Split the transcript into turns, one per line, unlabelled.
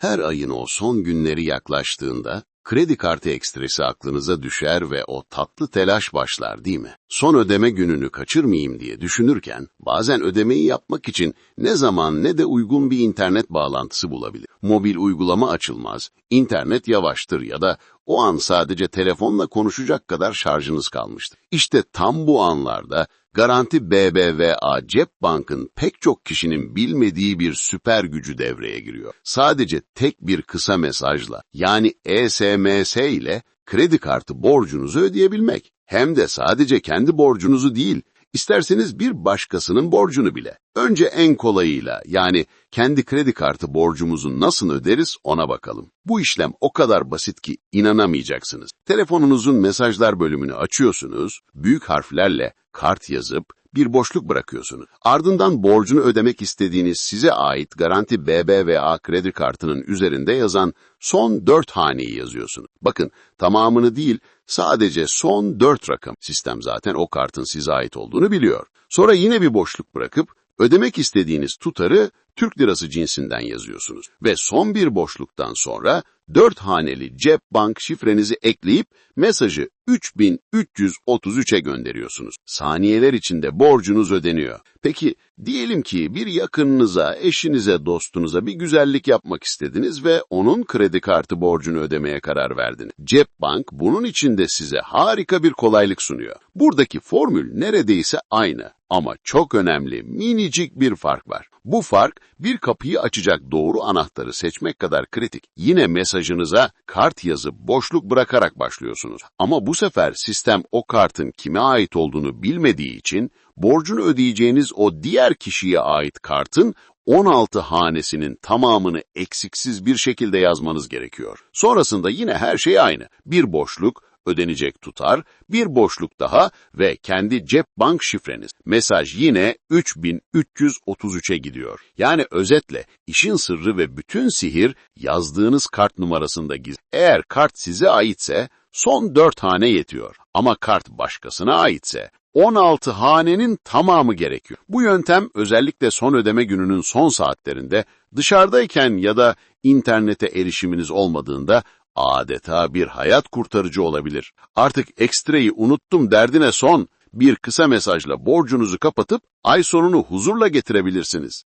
Her ayın o son günleri yaklaştığında kredi kartı ekstresi aklınıza düşer ve o tatlı telaş başlar değil mi? Son ödeme gününü kaçırmayayım diye düşünürken bazen ödemeyi yapmak için ne zaman ne de uygun bir internet bağlantısı bulabilir. Mobil uygulama açılmaz, internet yavaştır ya da o an sadece telefonla konuşacak kadar şarjınız kalmıştır. İşte tam bu anlarda Garanti BBVA Cep Bank'ın pek çok kişinin bilmediği bir süper gücü devreye giriyor. Sadece tek bir kısa mesajla yani SMS ile kredi kartı borcunuzu ödeyebilmek. Hem de sadece kendi borcunuzu değil, isterseniz bir başkasının borcunu bile. Önce en kolayıyla yani kendi kredi kartı borcumuzu nasıl öderiz ona bakalım. Bu işlem o kadar basit ki inanamayacaksınız. Telefonunuzun mesajlar bölümünü açıyorsunuz, büyük harflerle kart yazıp bir boşluk bırakıyorsunuz. Ardından borcunu ödemek istediğiniz size ait Garanti BBVA kredi kartının üzerinde yazan son 4 haneyi yazıyorsunuz. Bakın tamamını değil sadece son 4 rakam. Sistem zaten o kartın size ait olduğunu biliyor. Sonra yine bir boşluk bırakıp ödemek istediğiniz tutarı Türk lirası cinsinden yazıyorsunuz. Ve son bir boşluktan sonra 4 haneli cep bank şifrenizi ekleyip mesajı 3333'e gönderiyorsunuz. Saniyeler içinde borcunuz ödeniyor. Peki diyelim ki bir yakınınıza, eşinize, dostunuza bir güzellik yapmak istediniz ve onun kredi kartı borcunu ödemeye karar verdiniz. Cep Bank bunun için de size harika bir kolaylık sunuyor. Buradaki formül neredeyse aynı ama çok önemli minicik bir fark var. Bu fark bir kapıyı açacak doğru anahtarı seçmek kadar kritik. Yine mesajınıza kart yazıp boşluk bırakarak başlıyorsunuz. Ama bu sefer sistem o kartın kime ait olduğunu bilmediği için borcunu ödeyeceğiniz o diğer kişiye ait kartın 16 hanesinin tamamını eksiksiz bir şekilde yazmanız gerekiyor. Sonrasında yine her şey aynı. Bir boşluk, ödenecek tutar, bir boşluk daha ve kendi cep bank şifreniz. Mesaj yine 3333'e gidiyor. Yani özetle işin sırrı ve bütün sihir yazdığınız kart numarasında gizli. Eğer kart size aitse son 4 hane yetiyor. Ama kart başkasına aitse 16 hanenin tamamı gerekiyor. Bu yöntem özellikle son ödeme gününün son saatlerinde dışarıdayken ya da internete erişiminiz olmadığında adeta bir hayat kurtarıcı olabilir. Artık ekstreyi unuttum derdine son bir kısa mesajla borcunuzu kapatıp ay sonunu huzurla getirebilirsiniz.